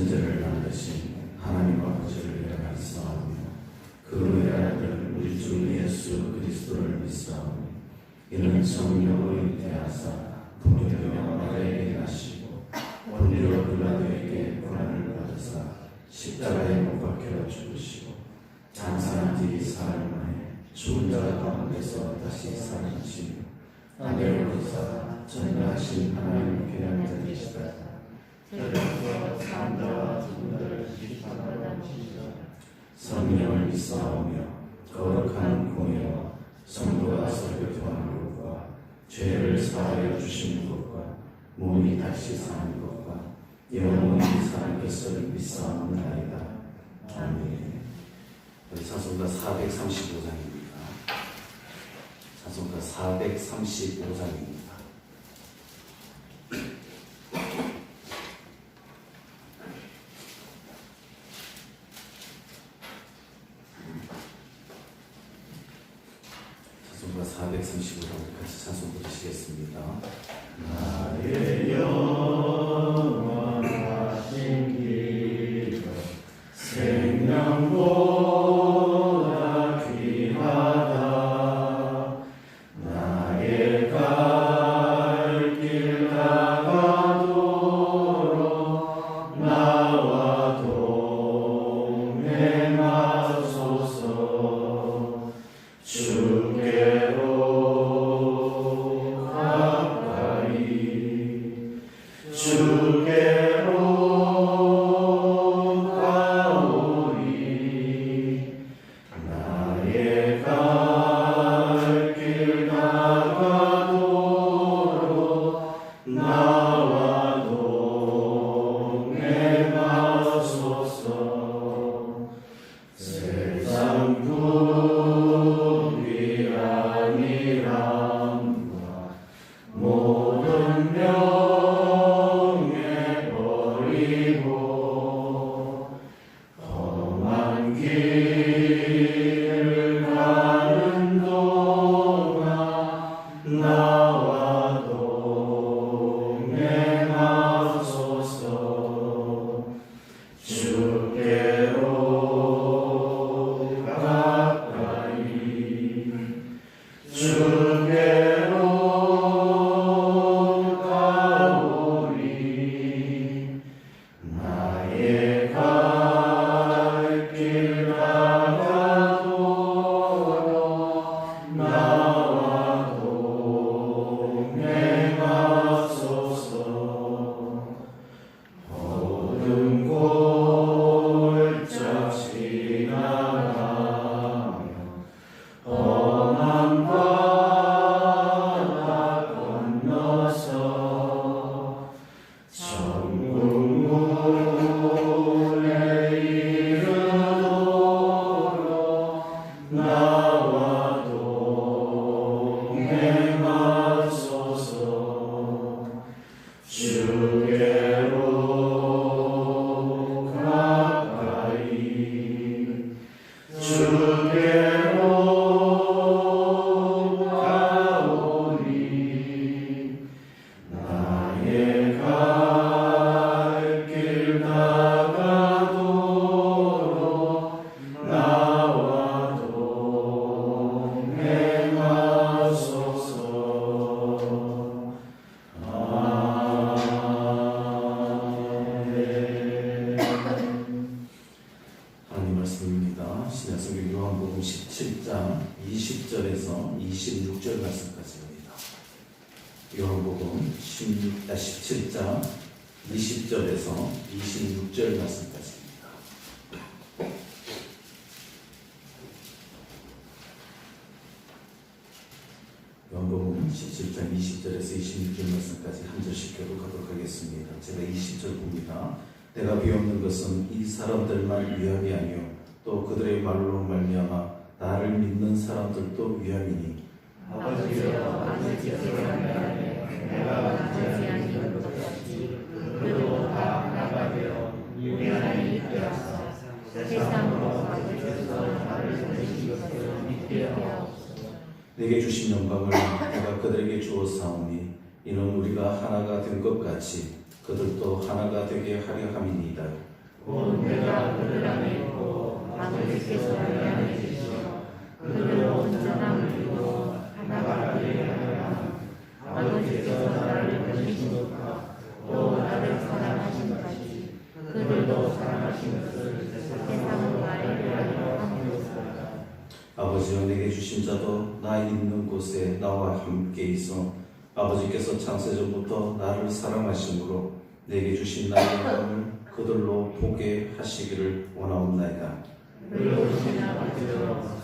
전능하사 천재를 만드신 하나님 아버지를 예배하사오며 그로 아들 우리 주 예수 그리스도를 믿사오며 이는 성령으로 잉태하사 부모되며 마리아에게 나시고 본디오 빌라도에게 고난을 받으사 십자가에 못 박혀 죽으시고 장사한 뒤 사흘 만에 죽은 자 가운데서 다시 살아나시며 하늘로서 전능하신 하나님 성령을 믿사오며 거룩한 공예와 성도가 설교하는 것과 죄를 사하여 주시는 것과 몸이 다시 사는 것과 영원히 사는 것을 믿사옵나이다. 아멘. 찬송가 435장입니다. 찬송가 435장입니다. 찬송가 435장 같이 찬송 부르시겠습니다. 나의 영원하신 기도 생명 말씀입니다. 신약성경 요한복음 17장 20절에서 26절 말씀까지입니다. 요한복음 16, 아, 17장 20절에서 26절 말씀까지입니다. 요한복음 17장 20절에서 26절 말씀까지 한 절씩 교독하도록 하겠습니다. 제가 20절 봅니다. 내가 비옵는 것은 이 사람들만 위함이 아니요 또 그들의 말로 말미암아 나를 믿는 사람들도 위함이니 아버지여 말하네 내가 지하는 것 같이 그도 다 나가되어 있게 하사 세상으로 아버지께서 나를 보내신 것을 믿게 하옵소서 내게 주신 영광을 내가 그들에게 주었사오니 이는 우리가 하나가 된 것 같이 그들도 하나가 되게 하려 함이니이다. 곧 내가 그들 안에 있고 아버지께서 내 안에 계시어 그들을 온전함을 이루어 하나가 되게 하라. 아버지께서 나를 보내시니까 또 나를 사랑하신까지. 그들도 사랑하신 것을 아버지여 내게 주신 자도 나 있는 곳에 나와 함께 있어 아버지께서 창세전부터 나를 사랑하심으로 내게 주신 나의 영광을 그들로 보게 하시기를 원하옵나이다.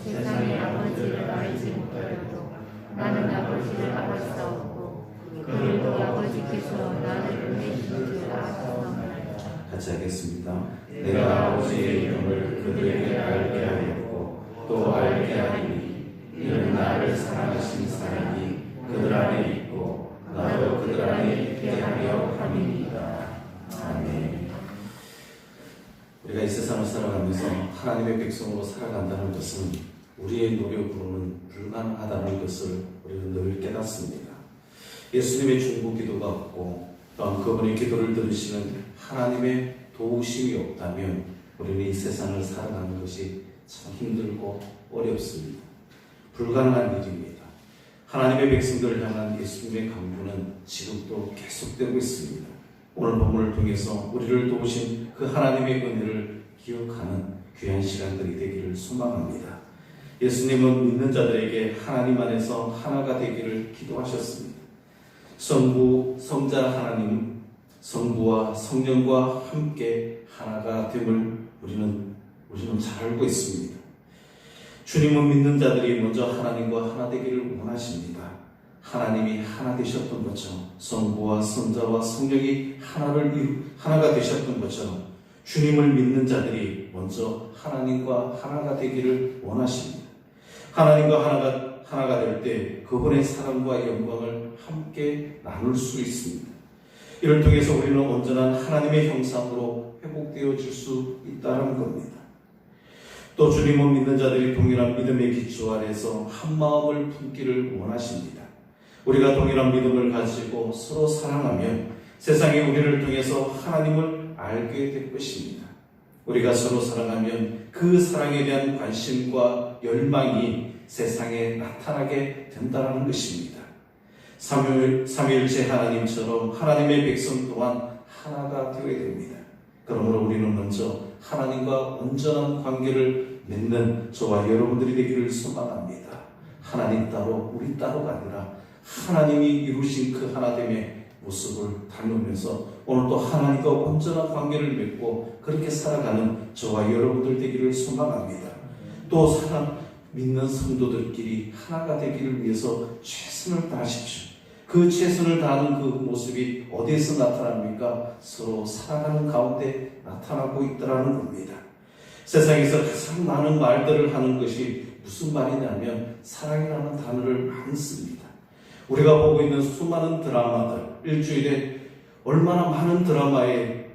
세상의 아버지를 알지 못하여도 나는 아버지를 알았사옵고 그들도 아버지께서 나를 보내신 줄 알았사옵나이다 같이 하겠습니다. 내가 아버지의 이름을 그들에게 알게 하였고 또 알게 하리니 이는 나를 사랑하신 사랑이 세상을 살아가면서 하나님의 백성으로 살아간다는 것은 우리의 노력으로는 불가능하다는 것을 우리는 늘 깨닫습니다. 예수님의 중보 기도가 없고 또한 그분의 기도를 들으시는 하나님의 도우심이 없다면 우리는 이 세상을 살아가는 것이 참 힘들고 어렵습니다. 불가능한 일입니다. 하나님의 백성들을 향한 예수님의 강구는 지금도 계속되고 있습니다. 오늘 본문을 통해서 우리를 도우신 그 하나님의 은혜를 기억하는 귀한 시간들이 되기를 소망합니다. 예수님은 믿는 자들에게 하나님 안에서 하나가 되기를 기도하셨습니다. 성부, 성자 하나님, 성부와 성령과 함께 하나가 됨을 우리는 우리는 잘 알고 있습니다. 주님은 믿는 자들이 먼저 하나님과 하나 되기를 원하십니다. 하나님이 하나 되셨던 것처럼 성부와 성자와 성령이 하나를 하나가 되셨던 것처럼 주님을 믿는 자들이 먼저 하나님과 하나가 되기를 원하십니다. 하나님과 하나가 하나가 될 때 그분의 사랑과 영광을 함께 나눌 수 있습니다. 이를 통해서 우리는 온전한 하나님의 형상으로 회복되어질 수 있다는 겁니다. 또 주님은 믿는 자들이 동일한 믿음의 기초 아래서 한 마음을 품기를 원하십니다. 우리가 동일한 믿음을 가지고 서로 사랑하면 세상이 우리를 통해서 하나님을 알게 될 것입니다. 우리가 서로 사랑하면 그 사랑에 대한 관심과 열망이 세상에 나타나게 된다는 것입니다. 삼일, 삼일째 하나님처럼 하나님의 백성 또한 하나가 되어야 됩니다. 그러므로 우리는 먼저 하나님과 온전한 관계를 맺는 저와 여러분들이 되기를 소망합니다. 하나님 따로 우리 따로가 아니라 하나님이 이루신 그 하나됨의 모습을 닮으면서 오늘도 하나님과 온전한 관계를 맺고 그렇게 살아가는 저와 여러분들 되기를 소망합니다. 또 사랑 믿는 성도들끼리 하나가 되기를 위해서 최선을 다하십시오. 그 최선을 다하는 그 모습이 어디에서 나타납니까? 서로 살아가는 가운데 나타나고 있더라는 겁니다. 세상에서 가장 많은 말들을 하는 것이 무슨 말이냐면 사랑이라는 단어를 많이 씁니다. 우리가 보고 있는 수많은 드라마들 일주일에 얼마나 많은 드라마의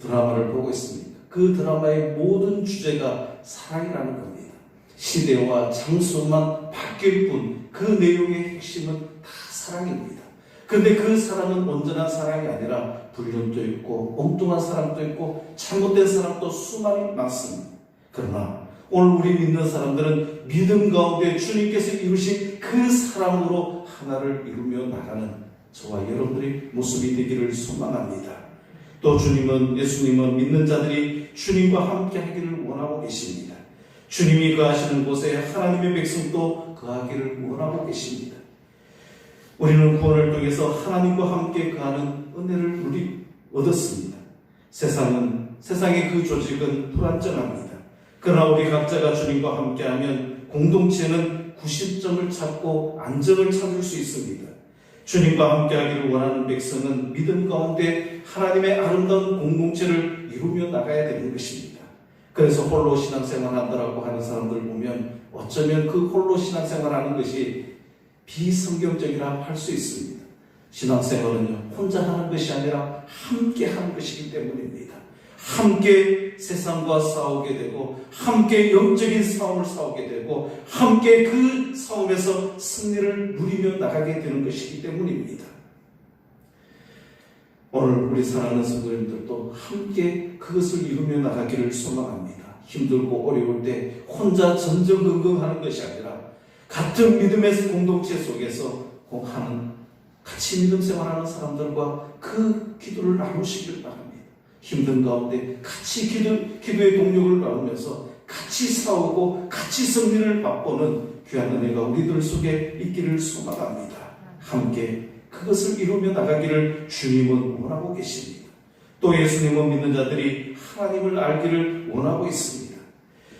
드라마를 보고 있습니까? 그 드라마의 모든 주제가 사랑이라는 겁니다. 시대와 장소만 바뀔 뿐 그 내용의 핵심은 다 사랑입니다. 근데 그 사랑은 온전한 사랑이 아니라 불륜도 있고 엉뚱한 사랑도 있고 잘못된 사랑도 수많이 많습니다. 그러나 오늘 우리 믿는 사람들은 믿음 가운데 주님께서 이루신 그 사랑으로 하나를 이루며 나가는 저와 여러분들의 모습이 되기를 소망합니다. 또 주님은 예수님은 믿는 자들이 주님과 함께 하기를 원하고 계십니다. 주님이 거하시는 곳에 하나님의 백성도 거하기를 원하고 계십니다. 우리는 구원을 통해서 하나님과 함께 거하는 은혜를 우리 얻었습니다. 세상은 세상의 그 조직은 불안정합니다. 그러나 우리 각자가 주님과 함께하면 공동체는 구심점을 찾고 안정을 찾을 수 있습니다. 주님과 함께하기를 원하는 백성은 믿음 가운데 하나님의 아름다운 공동체를 이루며 나가야 되는 것입니다. 그래서 홀로 신앙생활 한다라고 하는 사람들 보면 어쩌면 그 홀로 신앙생활 하는 것이 비성경적이라 할 수 있습니다. 신앙생활은요, 혼자 하는 것이 아니라 함께 하는 것이기 때문입니다. 함께 세상과 싸우게 되고, 함께 영적인 싸움을 싸우게 되고, 함께 그 싸움에서 승리를 누리며 나가게 되는 것이기 때문입니다. 오늘 우리 사랑하는 성도님들도 함께 그것을 이루며 나가기를 소망합니다. 힘들고 어려울 때 혼자 전전긍긍하는 것이 아니라 같은 믿음의 공동체 속에서 꼭 하는 같이 믿음 생활하는 사람들과 그 기도를 나누시길 바랍니다. 힘든 가운데 같이 기도, 기도의 동력을 나누면서 같이 싸우고 같이 승리를 맛보는 귀한 은혜가 우리들 속에 있기를 소망합니다. 함께 그것을 이루며 나가기를 주님은 원하고 계십니다. 또 예수님은 믿는 자들이 하나님을 알기를 원하고 있습니다.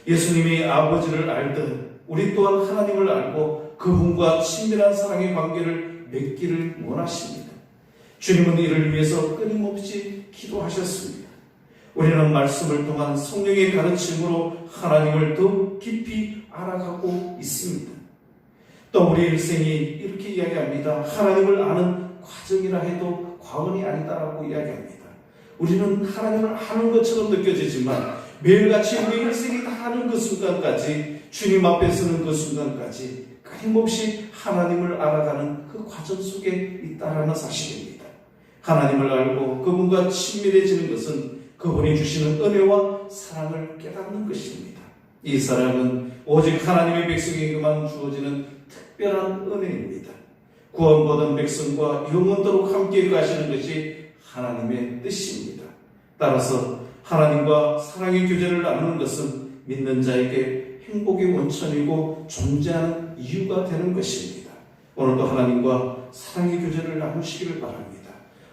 예수님이 아버지를 알듯 우리 또한 하나님을 알고 그분과 친밀한 사랑의 관계를 맺기를 원하십니다. 주님은 이를 위해서 끊임없이 기도하셨습니다. 우리는 말씀을 통한 성령의 가르침으로 하나님을 더 깊이 알아가고 있습니다. 또 우리 일생이 이렇게 이야기합니다. 하나님을 아는 과정이라 해도 과언이 아니다라고 이야기합니다. 우리는 하나님을 아는 것처럼 느껴지지만 매일같이 우리 일생이 다 아는 그 순간까지 주님 앞에 서는 그 순간까지 끊임없이 하나님을 알아가는 그 과정 속에 있다라는 사실입니다. 하나님을 알고 그분과 친밀해지는 것은 그분이 주시는 은혜와 사랑을 깨닫는 것입니다. 이 사랑은 오직 하나님의 백성에게만 주어지는 특별한 은혜입니다. 구원받은 백성과 영원토록 함께 가시는 것이 하나님의 뜻입니다. 따라서 하나님과 사랑의 교제를 나누는 것은 믿는 자에게 행복의 원천이고 존재하는 이유가 되는 것입니다. 오늘도 하나님과 사랑의 교제를 나누시기를 바랍니다.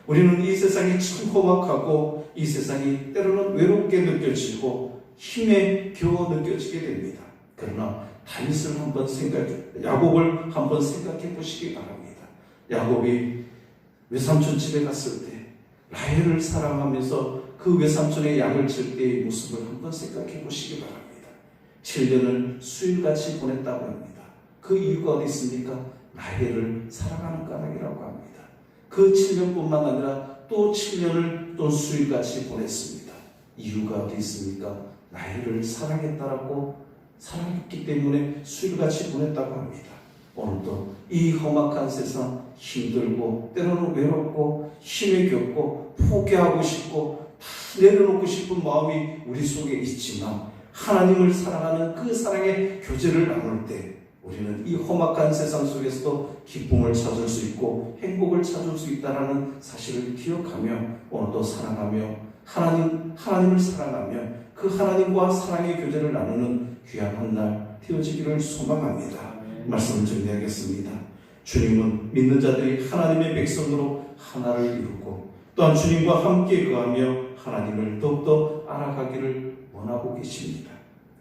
우리는 이 세상이 참 험악하고 이 세상이 때로는 외롭게 느껴지고 힘에 겨워 느껴지게 됩니다. 그러나 다윗을 한번 생각해, 야곱을 한번 생각해 보시기 바랍니다. 야곱이 외삼촌 집에 갔을 때 라헬을 사랑하면서 그 외삼촌의 양을 칠 때의 모습을 한번 생각해 보시기 바랍니다. 7년을 수일같이 보냈다고 합니다. 그 이유가 어디 있습니까? 라헬을 사랑하는 까닭이라고 합니다. 그 7년뿐만 아니라 또 7년을 또 수일같이 보냈습니다. 이유가 어디 있습니까? 라헬을 사랑했다라고 사랑했기 때문에 수일같이 보냈다고 합니다. 오늘도 이 험악한 세상 힘들고 때로는 외롭고 힘에 겪고 포기하고 싶고 다 내려놓고 싶은 마음이 우리 속에 있지만 하나님을 사랑하는 그 사랑의 교제를 나눌 때 우리는 이 험악한 세상 속에서도 기쁨을 찾을 수 있고 행복을 찾을 수 있다라는 사실을 기억하며 오늘도 사랑하며 하나님 하나님을 사랑하며 그 하나님과 사랑의 교제를 나누는 귀한 한 날 되어지기를 소망합니다. 말씀을 정리하겠습니다. 주님은 믿는 자들이 하나님의 백성으로 하나를 이루고 또한 주님과 함께 거하며 하나님을 더욱더 알아가기를 원하고 계십니다.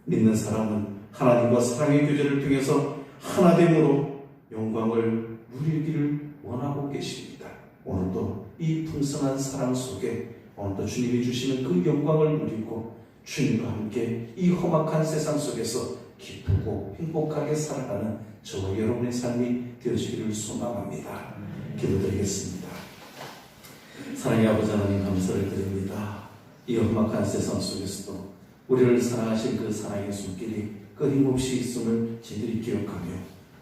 믿는 사람은 하나님과 사랑의 교제를 통해서 하나됨으로 영광을 누리기를 원하고 계십니다. 오늘도 이 풍성한 사랑 속에 오늘도 주님이 주시는 그 영광을 누리고 주님과 함께 이 험악한 세상 속에서 기쁘고 행복하게 살아가는 저와 여러분의 삶이 되어지기를 소망합니다. 기도드리겠습니다. 사랑의 아버지 하나님 감사를 드립니다. 이 험악한 세상 속에서도 우리를 사랑하신 그 사랑의 손길이 끊임없이 있음을 저희들이 기억하며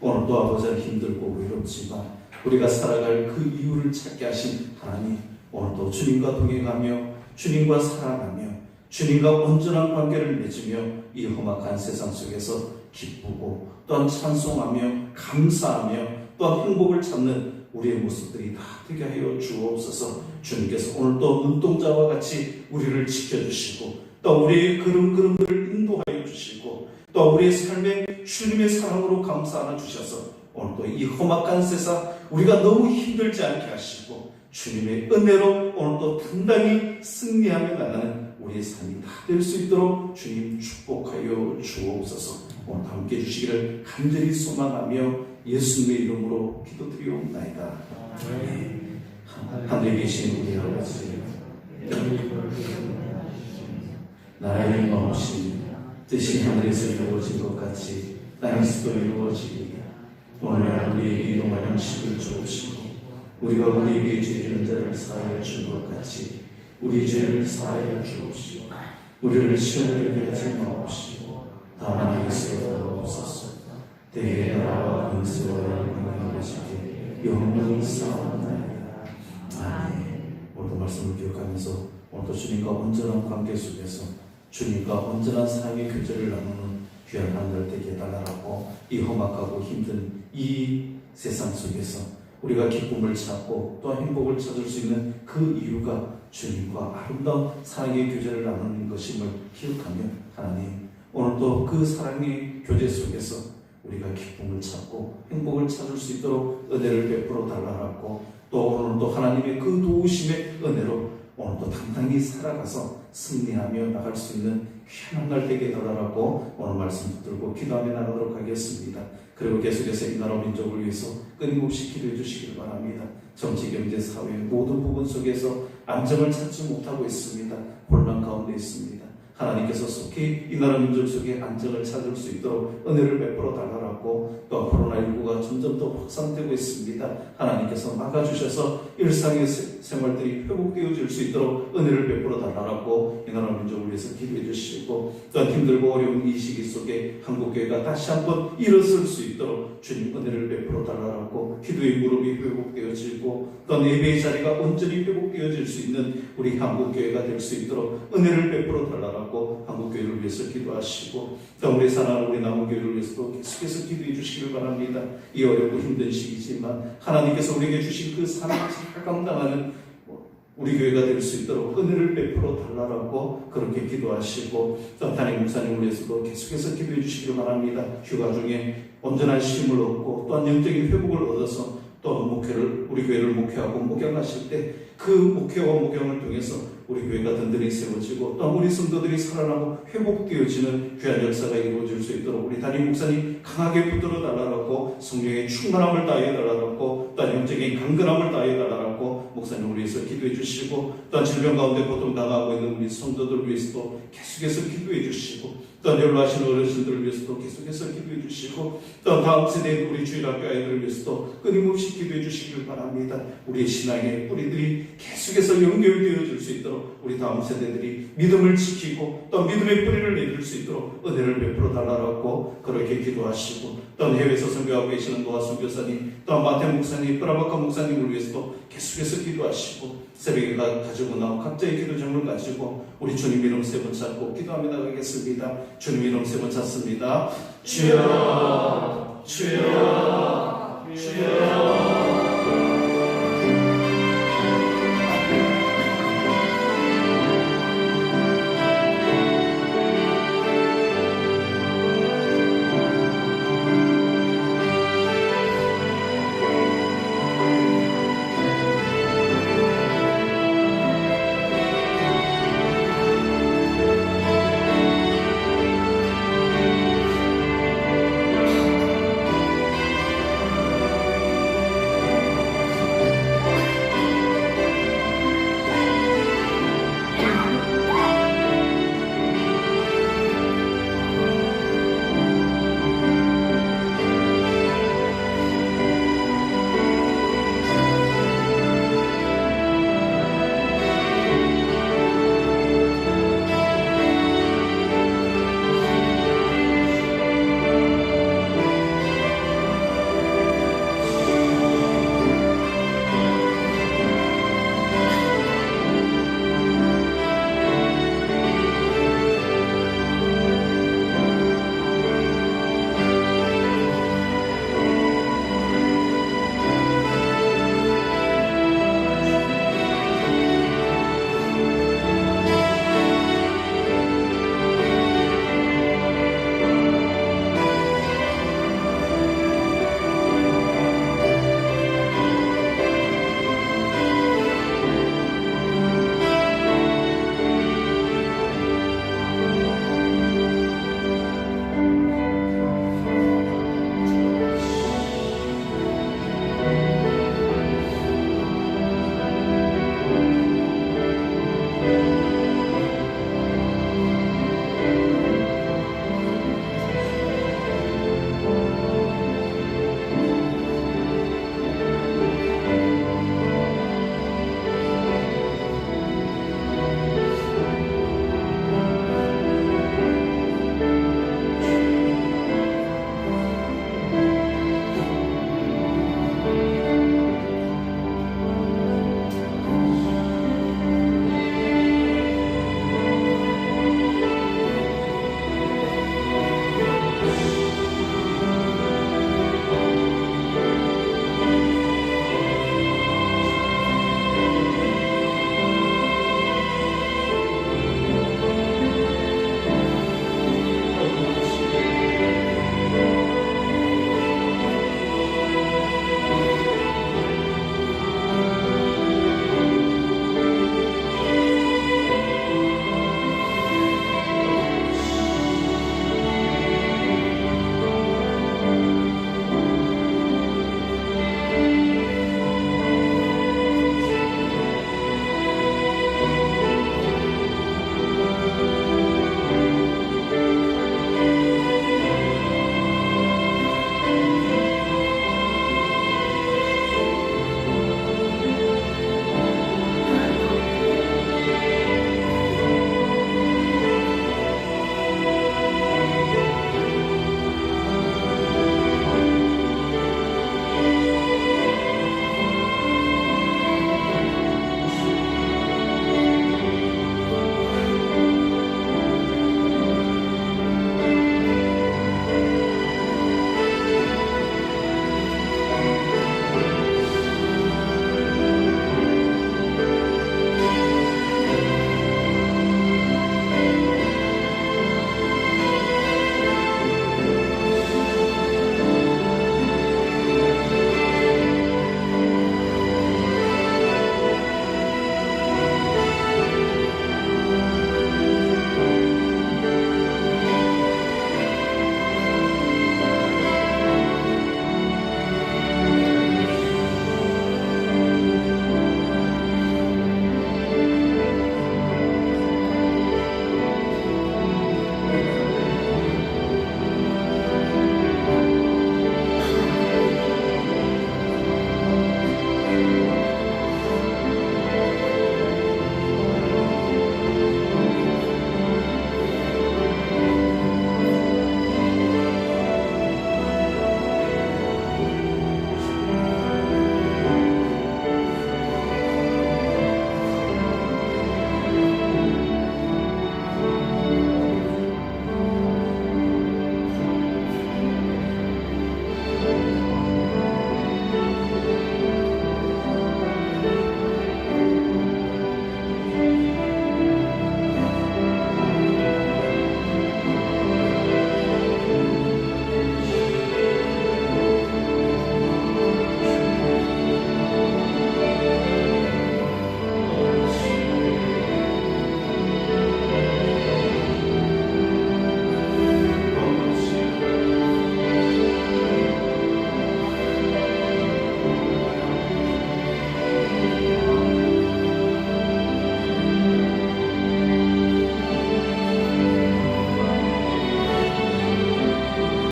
오늘도 아버지가 힘들고 외롭지만 우리가 살아갈 그 이유를 찾게 하신 하나님 오늘도 주님과 동행하며 주님과 사랑하며 주님과 온전한 관계를 맺으며 이 험악한 세상 속에서 기쁘고 또한 찬송하며 감사하며 또한 행복을 찾는 우리의 모습들이 다 되게 하여 주옵소서. 주님께서 오늘도 눈동자와 같이 우리를 지켜주시고 또 우리의 걸음걸음들을 인도하여 주시고 또 우리의 삶에 주님의 사랑으로 감사하나 주셔서 오늘도 이 험악한 세상 우리가 너무 힘들지 않게 하시고 주님의 은혜로 오늘도 당당히 승리하며 나가는 우리의 삶이 다 될 수 있도록 주님 축복하여 주옵소서 오늘 함께 해주시기를 간절히 소망하며 예수님의 이름으로 기도드리옵나이다. 아멘. 하늘에 계신 우리 아버지 나의 마음씨 뜻이 하늘에서 이루어진 것 같이 땅에서도 이루어지리이다. 오늘 우리에게 이동한 양식을 주옵시고 우리가 우리에게 죄지는 자를 사하여 준 것 같이 우리 죄를 사하여 주옵시고 우리를 시험에 하지 마옵시고 다만 예수로 없소서 대의 나라와 근세와 영광이 아버지께 영원히 쌓옵나이다. 아멘 오늘도 말씀을 기억하면서 오늘도 주님과 온전한 관계 속에서 주님과 온전한 사랑의 교제를 나누는 귀한 한날 되게 해달라고 이 험악하고 힘든 이 세상 속에서 우리가 기쁨을 찾고 또 행복을 찾을 수 있는 그 이유가 주님과 아름다운 사랑의 교제를 나누는 것임을 기억하며 하나님 오늘도 그 사랑의 교제 속에서 우리가 기쁨을 찾고 행복을 찾을 수 있도록 은혜를 베풀어 달라고 또 오늘도 하나님의 그 도우심의 은혜로 오늘도 당당히 살아가서 승리하며 나갈 수 있는 귀한 날 되게 달라고 오늘 말씀 붙들고 기도하며 나가도록 하겠습니다. 그리고 계속해서 이 나라 민족을 위해서 끊임없이 기도해 주시길 바랍니다. 정치, 경제, 사회 모든 부분 속에서 안정을 찾지 못하고 있습니다. 혼란 가운데 있습니다. 하나님께서 속히 이 나라 민족 속에 안정을 찾을 수 있도록 은혜를 베풀어 달라고 또 코로나19가 점점 더 확산되고 있습니다. 하나님께서 막아주셔서 일상의 세- 생활들이 회복되어질 수 있도록 은혜를 베풀어 달라고 이 나라 민족을 위해서 기도해 주시고 또 힘들고 어려운 이 시기 속에 한국교회가 다시 한번 일어설 수 있도록 주님 은혜를 베풀어 달라고 기도의 무릎이 회복되어지고 또 예배의 자리가 온전히 회복되어질 수 있는 우리 한국교회가 될 수 있도록 은혜를 베풀어 달라고 한국교회를 위해서 기도하시고 또 우리 사랑하는 우리 남은 교회를 위해서도 계속해서 기도해 주시길 바랍니다. 이 어렵고 힘든 시기지만 하나님께서 우리에게 주신 그 사랑을 감당하는 우리 교회가 될 수 있도록 은혜를 베풀어 달라고 그렇게 기도하시고 또 담임 목사님을 위해서도 계속해서 기도해 주시길 바랍니다. 휴가 중에 온전한 쉼을 얻고 또한 영적인 회복을 얻어서 또 목회를 우리 교회를 목회하고 목양하실 때 그 목회와 목양을 통해서 우리 교회가 든든히 세워지고 또 우리 성도들이 살아나고 회복되어지는 귀한 역사가 이루어질 수 있도록 우리 담임 목사님 강하게 붙들어 달라고 성령의 충만함을 다해 달라고 또 영적인 강건함을 다해 달라고 목사님을 위해서 기도해 주시고 또 질병 가운데 고통 당하고 있는 우리 성도들 위해서도 계속해서 기도해 주시고 또 연로하신 어르신들을 위해서도 계속해서 기도해 주시고 또 다음 세대 우리 주일학교 아이들을 위해서도 끊임없이 기도해 주시길 바랍니다. 우리의 신앙의 뿌리들이 계속해서 연결되어질 수 있도록 우리 다음 세대들이 믿음을 지키고 또 믿음의 뿌리를 내릴 수 있도록 은혜를 베풀어 달라고 그렇게 기도하시고 또 해외에서 선교하고 계시는 노아 선교사님 또 마태 목사님 브라바카 목사님을 위해서도 계속해서 기도 하시고 새벽에 가- 가지고 나온 각자의 기도 제목을 가지고 우리 주님 이름 세 번 찾고 기도하며 나가겠습니다. 주님 이름 세 번 찾습니다. 주여 주여 주여